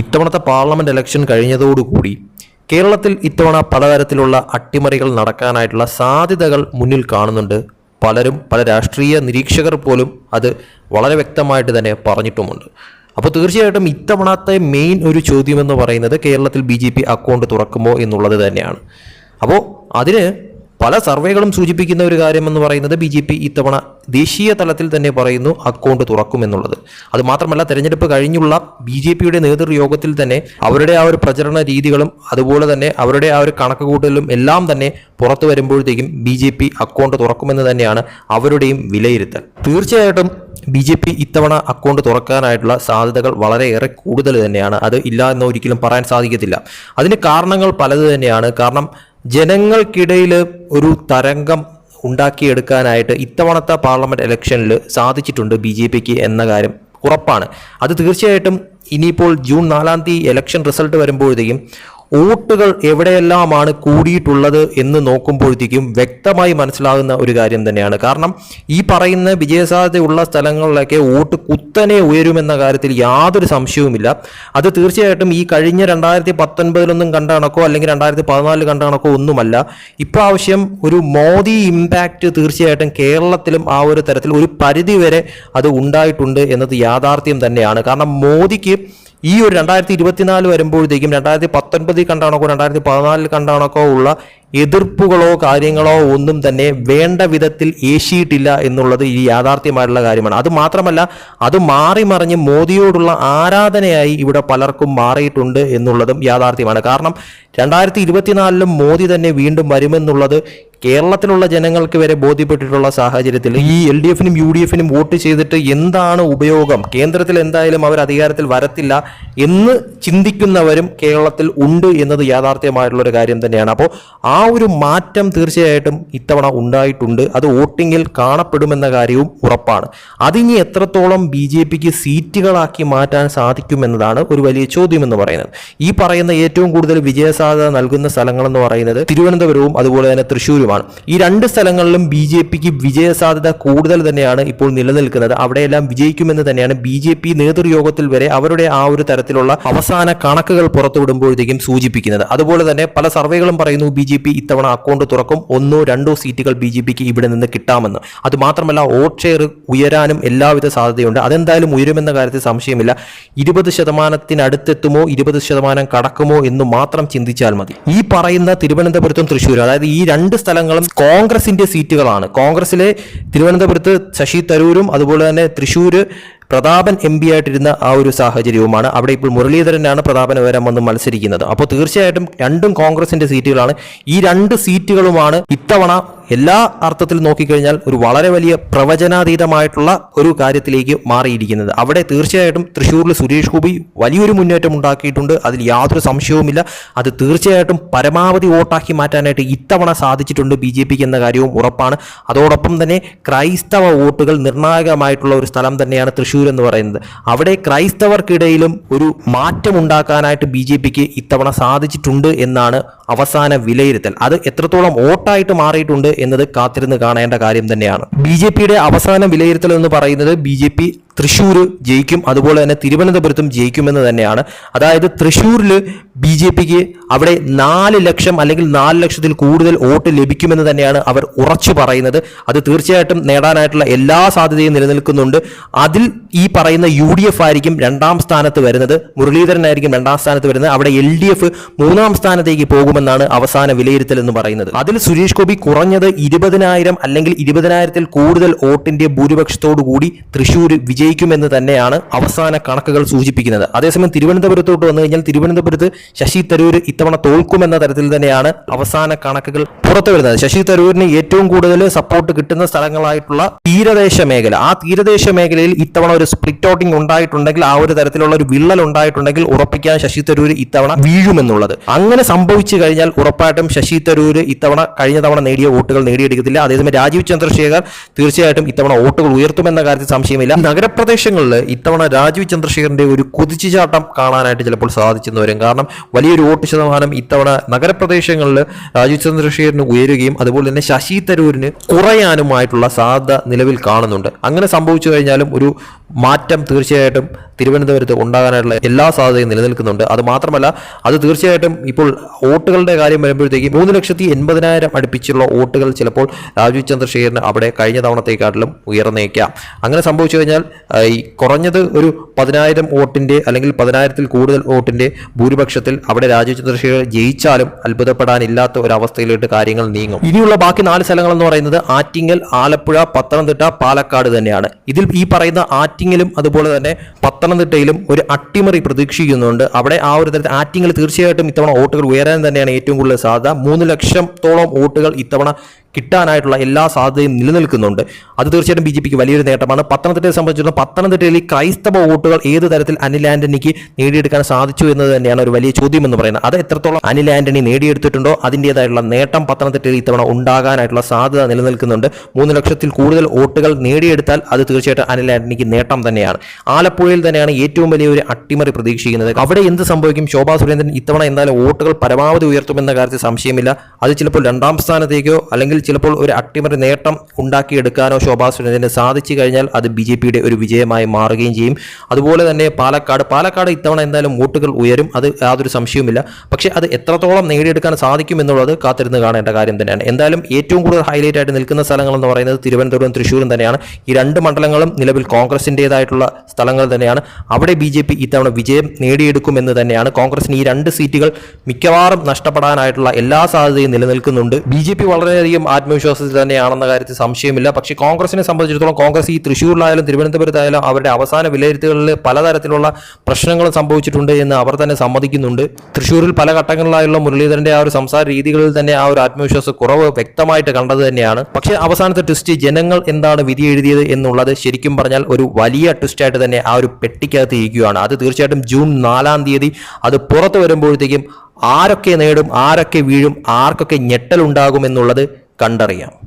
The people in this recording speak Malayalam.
ഇത്തവണത്തെ പാർലമെന്റ് ഇലക്ഷൻ കഴിഞ്ഞതോടുകൂടി കേരളത്തിൽ ഇത്തവണ പലതരത്തിലുള്ള അട്ടിമറികൾ നടക്കാനായിട്ടുള്ള സാധ്യതകൾ മുന്നിൽ കാണുന്നുണ്ട്. പലരും പല രാഷ്ട്രീയ നിരീക്ഷകർ പോലും അത് വളരെ വ്യക്തമായിട്ട് തന്നെ പറഞ്ഞിട്ടുമുണ്ട്. അപ്പോൾ തീർച്ചയായിട്ടും ഇത്തവണത്തെ മെയിൻ ഒരു ചോദ്യമെന്ന് പറയുന്നത് കേരളത്തിൽ ബി ജെ പി അക്കൗണ്ട് തുറക്കുമോ എന്നുള്ളത് തന്നെയാണ്. അപ്പോൾ അതിന് പല സർവേകളും സൂചിപ്പിക്കുന്ന ഒരു കാര്യമെന്ന് പറയുന്നത് ബി ജെ പി ഇത്തവണ ദേശീയ തലത്തിൽ തന്നെ പറയുന്നു അക്കൗണ്ട് തുറക്കുമെന്നുള്ളത്. അത് മാത്രമല്ല തെരഞ്ഞെടുപ്പ് കഴിഞ്ഞുള്ള ബി ജെ പിയുടെ നേതൃയോഗത്തിൽ തന്നെ അവരുടെ ആ ഒരു പ്രചരണ രീതികളും അതുപോലെ തന്നെ അവരുടെ ആ ഒരു കണക്കുകൂട്ടലും എല്ലാം തന്നെ പുറത്തു വരുമ്പോഴത്തേക്കും ബി ജെ പി അക്കൗണ്ട് തുറക്കുമെന്ന് തന്നെയാണ് അവരുടെയും വിലയിരുത്തൽ. തീർച്ചയായിട്ടും ബി ജെ പി ഇത്തവണ അക്കൗണ്ട് തുറക്കാനായിട്ടുള്ള സാധ്യതകൾ വളരെയേറെ കൂടുതൽ തന്നെയാണ്. അത് ഇല്ല എന്ന് ഒരിക്കലും പറയാൻ സാധിക്കത്തില്ല. അതിന് കാരണങ്ങൾ പലത് തന്നെയാണ്. കാരണം ജനങ്ങൾക്കിടയിൽ ഒരു തരംഗം ഉണ്ടാക്കിയെടുക്കാനായിട്ട് ഇത്തവണത്തെ പാർലമെന്റ് ഇലക്ഷനിൽ സാധിച്ചിട്ടുണ്ട് ബി ജെ പിക്ക് എന്ന കാര്യം ഉറപ്പാണ്. അത് തീർച്ചയായിട്ടും ഇനിയിപ്പോൾ ജൂൺ നാലാം തീയതി ഇലക്ഷൻ റിസൾട്ട് വരുമ്പോഴത്തേക്കും വോട്ടുകൾ എവിടെയെല്ലാമാണ് കൂടിയിട്ടുള്ളത് എന്ന് നോക്കുമ്പോഴത്തേക്കും വ്യക്തമായി മനസ്സിലാകുന്ന ഒരു കാര്യം തന്നെയാണ്. കാരണം ഈ പറയുന്ന വിജയസാധ്യതയുള്ള സ്ഥലങ്ങളിലൊക്കെ വോട്ട് കുത്തനെ ഉയരുമെന്ന കാര്യത്തിൽ യാതൊരു സംശയവുമില്ല. അത് തീർച്ചയായിട്ടും ഈ കഴിഞ്ഞ രണ്ടായിരത്തി പത്തൊൻപതിലൊന്നും കണ്ട കണക്കോ അല്ലെങ്കിൽ രണ്ടായിരത്തി പതിനാലിൽ കണ്ട കണക്കോ ഒന്നുമല്ല. ഇപ്രാവശ്യം ഒരു മോദി ഇമ്പാക്റ്റ് തീർച്ചയായിട്ടും കേരളത്തിലും ആ ഒരു തരത്തിൽ ഒരു പരിധി വരെ അത് ഉണ്ടായിട്ടുണ്ട് എന്നത് യാഥാർത്ഥ്യം തന്നെയാണ്. കാരണം മോദിക്ക് ഈ ഒരു രണ്ടായിരത്തി ഇരുപത്തിനാല് വരുമ്പോഴത്തേക്കും രണ്ടായിരത്തി പത്തൊൻപതിൽ കണ്ടാണോക്കോ രണ്ടായിരത്തി പതിനാലിൽ കണ്ടാണക്കോ ഉള്ള എതിർപ്പുകളോ കാര്യങ്ങളോ ഒന്നും തന്നെ വേണ്ട വിധത്തിൽ ഏശിയിട്ടില്ല എന്നുള്ളത് ഈ യാഥാർത്ഥ്യമായിട്ടുള്ള കാര്യമാണ്. അത് മാത്രമല്ല അത് മാറി മറിഞ്ഞ് മോദിയോടുള്ള ആരാധനയായി ഇവിടെ പലർക്കും മാറിയിട്ടുണ്ട് എന്നുള്ളതും യാഥാർത്ഥ്യമാണ്. കാരണം രണ്ടായിരത്തി ഇരുപത്തിനാലിലും മോദി തന്നെ വീണ്ടും വരുമെന്നുള്ളത് കേരളത്തിലുള്ള ജനങ്ങൾക്ക് വരെ ബോധ്യപ്പെട്ടിട്ടുള്ള സാഹചര്യത്തിൽ ഈ എൽ ഡി എഫിനും യു ഡി എഫിനും വോട്ട് ചെയ്തിട്ട് എന്താണ് ഉപയോഗം? കേന്ദ്രത്തിൽ എന്തായാലും അവർ അധികാരത്തിൽ വരത്തില്ല എന്ന് ചിന്തിക്കുന്നവരും കേരളത്തിൽ ഉണ്ട് എന്നത് യാഥാർത്ഥ്യമായിട്ടുള്ള ഒരു കാര്യം തന്നെയാണ്. അപ്പോൾ ആ ഒരു മാറ്റം തീർച്ചയായിട്ടും ഇത്തവണ ഉണ്ടായിട്ടുണ്ട്. അത് വോട്ടിങ്ങിൽ കാണപ്പെടുമെന്ന കാര്യവും ഉറപ്പാണ്. അതിനി എത്രത്തോളം ബി ജെ പിക്ക് സീറ്റുകളാക്കി മാറ്റാൻ സാധിക്കുമെന്നതാണ് ഒരു വലിയ ചോദ്യം എന്ന് പറയുന്നത്. ഈ പറയുന്ന ഏറ്റവും കൂടുതൽ വിജയസാധ്യത നൽകുന്ന സ്ഥലങ്ങളെന്ന് പറയുന്നത് തിരുവനന്തപുരവും അതുപോലെ തന്നെ തൃശ്ശൂരുമാണ് ഈ രണ്ട് സ്ഥലങ്ങളിലും ബി ജെ പിക്ക് വിജയസാധ്യത കൂടുതൽ തന്നെയാണ് ഇപ്പോൾ നിലനിൽക്കുന്നത്. അവിടെയെല്ലാം വിജയിക്കുമെന്ന് തന്നെയാണ് ബി ജെ പി നേതൃയോഗത്തിൽ വരെ അവരുടെ ആ ഒരു തരത്തിലുള്ള അവസാന കണക്കുകൾ പുറത്തുവിടുമ്പോഴത്തേക്കും സൂചിപ്പിക്കുന്നത്. അതുപോലെ തന്നെ പല സർവേകളും പറയുന്നു ബി ജെ പി ഇത്തവണ അക്കൗണ്ട് തുറക്കും. ഒന്നോ രണ്ടോ സീറ്റുകൾ ബി ജെ പിക്ക് ഇവിടെ നിന്ന് കിട്ടാമെന്ന്. അതുമാത്രമല്ല വോട്ട് ഷെയർ ഉയരാനും എല്ലാവിധ സാധ്യതയുണ്ട്. അതെന്തായാലും ഉയരുമെന്ന കാര്യത്തിൽ സംശയമില്ല. ഇരുപത് ശതമാനത്തിനടുത്തെത്തുമോ ഇരുപത് ശതമാനം കടക്കുമോ എന്ന് മാത്രം ചിന്തിച്ചാൽ മതി. ഈ പറയുന്ന തിരുവനന്തപുരത്തും തൃശ്ശൂരും അതായത് ഈ രണ്ട് സ്ഥലങ്ങളും കോൺഗ്രസിന്റെ സീറ്റുകളാണ്. കോൺഗ്രസിലെ തിരുവനന്തപുരത്ത് ശശി തരൂരും അതുപോലെ തന്നെ തൃശ്ശൂര് പ്രതാപൻ എം പി ആയിട്ടിരുന്ന ആ ഒരു സാഹചര്യവുമാണ്. അവിടെ ഇപ്പോൾ മുരളീധരനാണ് പ്രതാപൻ വരാൻ വന്ന് മത്സരിക്കുന്നത്. അപ്പോൾ തീർച്ചയായിട്ടും രണ്ടും കോൺഗ്രസിന്റെ സീറ്റുകളാണ്. ഈ രണ്ട് സീറ്റുകളുമാണ് ഇത്തവണ എല്ലാ അർത്ഥത്തിൽ നോക്കിക്കഴിഞ്ഞാൽ ഒരു വളരെ വലിയ പ്രവചനാതീതമായിട്ടുള്ള ഒരു കാര്യത്തിലേക്ക് മാറിയിരിക്കുന്നത്. അവിടെ തീർച്ചയായിട്ടും തൃശ്ശൂരിൽ സുരേഷ് ഗോപി വലിയൊരു മുന്നേറ്റം ഉണ്ടാക്കിയിട്ടുണ്ട്. അതിൽ യാതൊരു സംശയവുമില്ല. അത് തീർച്ചയായിട്ടും പരമാവധി വോട്ടാക്കി മാറ്റാനായിട്ട് ഇത്തവണ സാധിച്ചിട്ടുണ്ട് ബി ജെ പിക്ക് എന്ന കാര്യവും ഉറപ്പാണ്. അതോടൊപ്പം തന്നെ ക്രൈസ്തവ വോട്ടുകൾ നിർണായകമായിട്ടുള്ള ഒരു സ്ഥലം തന്നെയാണ് തൃശ്ശൂർ എന്ന് പറയുന്നത്. അവിടെ ക്രൈസ്തവർക്കിടയിലും ഒരു മാറ്റം ഉണ്ടാക്കാനായിട്ട് ബി ജെ പിക്ക് ഇത്തവണ സാധിച്ചിട്ടുണ്ട് എന്നാണ് അവസാന വിലയിരുത്തൽ. അത് എത്രത്തോളം വോട്ടായിട്ട് മാറിയിട്ടുണ്ട് എന്നത് കാത്തിരുന്ന് കാണേണ്ട കാര്യം തന്നെയാണ്. ബി ജെ പിയുടെ അവസാന വിലയിരുത്തൽ എന്ന് പറയുന്നത് ബി ജെ പി തൃശ്ശൂർ ജയിക്കും അതുപോലെ തന്നെ തിരുവനന്തപുരത്തും ജയിക്കുമെന്ന് തന്നെയാണ്. അതായത് തൃശ്ശൂരിൽ ബി ജെ പിക്ക് അവിടെ നാല് ലക്ഷം അല്ലെങ്കിൽ നാല് ലക്ഷത്തിൽ കൂടുതൽ വോട്ട് ലഭിക്കുമെന്ന് തന്നെയാണ് അവർ ഉറച്ചു പറയുന്നത്. അത് തീർച്ചയായിട്ടും നേടാനായിട്ടുള്ള എല്ലാ സാധ്യതയും നിലനിൽക്കുന്നുണ്ട്. അതിൽ ഈ പറയുന്ന യു ഡി എഫ് ആയിരിക്കും രണ്ടാം സ്ഥാനത്ത് വരുന്നത്. മുരളീധരൻ ആയിരിക്കും രണ്ടാം സ്ഥാനത്ത് വരുന്നത്. അവിടെ എൽ ഡി എഫ് മൂന്നാം സ്ഥാനത്തേക്ക് പോകുമെന്നാണ് അവസാന വിലയിരുത്തൽ എന്ന് പറയുന്നത്. അതിൽ സുരേഷ് ഗോപി കുറഞ്ഞത് ഇരുപതിനായിരം അല്ലെങ്കിൽ ഇരുപതിനായിരത്തിൽ കൂടുതൽ വോട്ടിന്റെ ഭൂരിപക്ഷത്തോടു കൂടി തൃശ്ശൂർ വിജയിക്കുമെന്ന് തന്നെയാണ് അവസാന കണക്കുകൾ സൂചിപ്പിക്കുന്നത്. അതേസമയം തിരുവനന്തപുരത്തോട്ട് വന്നു കഴിഞ്ഞാൽ തിരുവനന്തപുരത്ത് ശശി തരൂർ ഇത്തവണ തോൽക്കുമെന്ന തരത്തിൽ തന്നെയാണ് അവസാന കണക്കുകൾ പുറത്തു വരുന്നത് ശശി തരൂരിന് ഏറ്റവും കൂടുതൽ സപ്പോർട്ട് കിട്ടുന്ന സ്ഥലങ്ങളായിട്ടുള്ള തീരദേശ മേഖല. ആ തീരദേശ മേഖലയിൽ ഇത്തവണ ഒരു സ്പ്ലിറ്റ് ഔട്ടിംഗ് ഉണ്ടായിട്ടുണ്ടെങ്കിൽ ആ ഒരു തരത്തിലുള്ള ഒരു വിള്ളൽ ഉണ്ടായിട്ടുണ്ടെങ്കിൽ ഉറപ്പിക്കാൻ ശശി തരൂർ ഇത്തവണ വീഴുമെന്നുള്ളത്. അങ്ങനെ സംഭവിച്ചു കഴിഞ്ഞാൽ ഉറപ്പായിട്ടും ശശി തരൂർ ഇത്തവണ കഴിഞ്ഞ തവണ നേടിയ വോട്ടുകൾ നേടിയെടുക്കത്തില്ല. അതേസമയം രാജീവ് ചന്ദ്രശേഖർ തീർച്ചയായിട്ടും ഇത്തവണ വോട്ടുകൾ ഉയർത്തുമെന്ന കാര്യത്തിൽ സംശയമില്ല. നഗരപ്രദേശങ്ങളിൽ ഇത്തവണ രാജീവ് ചന്ദ്രശേഖറിന്റെ ഒരു കുതിച്ചുചാട്ടം കാണാനായിട്ട് ചിലപ്പോൾ സാധിച്ചെന്ന് വരും. കാരണം വലിയൊരു വോട്ട് ശതമാനം ഇത്തവണ നഗരപ്രദേശങ്ങളിൽ രാജീവ് ചന്ദ്രശേഖരന് ഉയരുകയും അതുപോലെ തന്നെ ശശി തരൂരിന് കുറയാനുമായിട്ടുള്ള സാധ്യത നിലവിൽ കാണുന്നുണ്ട്. അങ്ങനെ സംഭവിച്ചു കഴിഞ്ഞാലും ഒരു മാറ്റം തീർച്ചയായിട്ടും തിരുവനന്തപുരത്ത് ഉണ്ടാകാനായിട്ടുള്ള എല്ലാ സാധ്യതയും നിലനിൽക്കുന്നുണ്ട്. അത് മാത്രമല്ല അത് തീർച്ചയായിട്ടും ഇപ്പോൾ വോട്ടുകളുടെ കാര്യം വരുമ്പോഴത്തേക്കും മൂന്ന് ലക്ഷത്തി എൺപതിനായിരം അടുപ്പിച്ചുള്ള വോട്ടുകൾ ചിലപ്പോൾ രാജീവ് ചന്ദ്രശേഖരന് അവിടെ കഴിഞ്ഞ തവണത്തേക്കാട്ടിലും ഉയർന്നേക്കാം. അങ്ങനെ സംഭവിച്ചു കഴിഞ്ഞാൽ ഈ കുറഞ്ഞത് ഒരു പതിനായിരം വോട്ടിന്റെ അല്ലെങ്കിൽ പതിനായിരത്തിൽ കൂടുതൽ വോട്ടിന്റെ ഭൂരിപക്ഷത്തിൽ അവിടെ രാജീവ് ചന്ദ്രശേഖർ ജയിച്ചാലും അത്ഭുതപ്പെടാനില്ലാത്ത ഒരവസ്ഥയിലോട്ട് കാര്യങ്ങൾ നീങ്ങും. ഇനിയുള്ള ബാക്കി നാല് സ്ഥലങ്ങൾ എന്ന് പറയുന്നത് ആറ്റിങ്ങൽ ആലപ്പുഴ പത്തനംതിട്ട പാലക്കാട് തന്നെയാണ്. ഇതിൽ ഈ പറയുന്ന ആറ്റിങ്ങലും അതുപോലെ തന്നെ പത്തനംതിട്ടയിലും ഒരു അട്ടിമറി പ്രതീക്ഷിക്കുന്നുണ്ട്. അവിടെ ആ ഒരു തരത്തിൽ ആറ്റിങ്ങിൽ തീർച്ചയായിട്ടും ഇത്തവണ വോട്ടുകൾ ഉയരാൻ തന്നെയാണ് ഏറ്റവും കൂടുതൽ സാധ്യത. മൂന്ന് ലക്ഷത്തോളം വോട്ടുകൾ ഇത്തവണ കിട്ടാനായിട്ടുള്ള എല്ലാ സാധ്യതയും നിലനിൽക്കുന്നുണ്ട്. അത് തീർച്ചയായിട്ടും ബി ജെ പിക്ക് വലിയൊരു നേട്ടമാണ്. പത്തനംതിട്ടയെ സംബന്ധിച്ചിടത്തോളം പത്തനംതിട്ടയിൽ ക്രൈസ്തവ വോട്ടുകൾ ഏത് തരത്തിൽ അനിൽ ആന്റണിക്ക് നേടിയെടുക്കാൻ സാധിച്ചു എന്നത് തന്നെയാണ് ഒരു വലിയ ചോദ്യം എന്ന് പറയുന്നത്. അത് എത്രത്തോളം അനിൽ ആന്റണി നേടിയെടുത്തിട്ടുണ്ടോ അതിന്റെതായിട്ടുള്ള നേട്ടം പത്തനംതിട്ടയിൽ ഇത്തവണ ഉണ്ടാകാനായിട്ടുള്ള സാധ്യത നിലനിൽക്കുന്നുണ്ട്. മൂന്ന് ലക്ഷത്തിൽ കൂടുതൽ വോട്ടുകൾ നേടിയെടുത്താൽ അത് തീർച്ചയായിട്ടും അനിൽ ആന്റണിക്ക് നേട്ടം തന്നെയാണ്. ആലപ്പുഴയിൽ തന്നെയാണ് ഏറ്റവും വലിയ ഒരു അട്ടിമറി പ്രതീക്ഷിക്കുന്നത്. അവിടെ എന്ത് സംഭവിക്കും? ശോഭാ സുരേന്ദ്രൻ ഇത്തവണ എന്തായാലും വോട്ടുകൾ പരമാവധി ഉയർത്തുമെന്ന കാര്യത്തിൽ സംശയമില്ല. അത് ചിലപ്പോൾ രണ്ടാം സ്ഥാനത്തേക്കോ അല്ലെങ്കിൽ ചിലപ്പോൾ ഒരു അട്ടിമറി നേട്ടം ഉണ്ടാക്കിയെടുക്കാനോ ശോഭാ സുരേന്ദ്രന് സാധിച്ചു കഴിഞ്ഞാൽ അത് ബി ജെ പിയുടെ ഒരു വിജയമായി മാറുകയും ചെയ്യും. അതുപോലെ തന്നെ പാലക്കാട് പാലക്കാട് ഇത്തവണ എന്തായാലും വോട്ടുകൾ ഉയരും. അത് യാതൊരു സംശയവുമില്ല. പക്ഷേ അത് എത്രത്തോളം നേടിയെടുക്കാൻ സാധിക്കും എന്നുള്ളത് കാത്തിരുന്ന് കാണേണ്ട കാര്യം തന്നെയാണ്. എന്തായാലും ഏറ്റവും കൂടുതൽ ഹൈലൈറ്റ് ആയിട്ട് നിൽക്കുന്ന സ്ഥലങ്ങൾ എന്ന് പറയുന്നത് തിരുവനന്തപുരം തൃശ്ശൂരും തന്നെയാണ്. ഈ രണ്ട് മണ്ഡലങ്ങളും നിലവിൽ കോൺഗ്രസിന്റെതായിട്ടുള്ള സ്ഥലങ്ങൾ തന്നെയാണ്. അവിടെ ബി ജെ പി ഇത്തവണ വിജയം നേടിയെടുക്കുമെന്ന് തന്നെയാണ്. കോൺഗ്രസിന് ഈ രണ്ട് സീറ്റുകൾ മിക്കവാറും നഷ്ടപ്പെടാനായിട്ടുള്ള എല്ലാ സാധ്യതയും നിലനിൽക്കുന്നുണ്ട്. ബി ജെ പി വളരെയധികം ആത്മവിശ്വാസത്തിൽ തന്നെയാണെന്ന കാര്യത്തിൽ സംശയമില്ല. പക്ഷേ കോൺഗ്രസിനെ സംബന്ധിച്ചിടത്തോളം കോൺഗ്രസ് ഈ തൃശ്ശൂരിലായാലും തിരുവനന്തപുരത്തായാലും അവരുടെ അവസാന വിലയിരുത്തലുകളിൽ പലതരത്തിലുള്ള പ്രശ്നങ്ങളും സംഭവിച്ചിട്ടുണ്ട് എന്ന് അവർ തന്നെ സമ്മതിക്കുന്നുണ്ട്. തൃശ്ശൂരിൽ പല ഘട്ടങ്ങളിലായുള്ള മുരളീധരന്റെ ആ ഒരു സംസാര രീതികളിൽ തന്നെ ആ ഒരു ആത്മവിശ്വാസ കുറവ് വ്യക്തമായിട്ട് കണ്ടത് തന്നെയാണ്. പക്ഷേ അവസാനത്തെ ട്വിസ്റ്റ് ജനങ്ങൾ എന്താണ് വിധി എഴുതിയത് എന്നുള്ളത് ശരിക്കും പറഞ്ഞാൽ ഒരു വലിയ ട്വിസ്റ്റായിട്ട് തന്നെ ആ ഒരു പെട്ടിക്കകത്ത് ഇരിക്കുകയാണ്. അത് തീർച്ചയായിട്ടും ജൂൺ നാലാം തീയതി അത് പുറത്തു വരുമ്പോഴത്തേക്കും ആരൊക്കെ നേടും ആരൊക്കെ വീഴും ആർക്കൊക്കെ ഞെട്ടലുണ്ടാകും എന്നുള്ളത് കണ്ടറിയാം.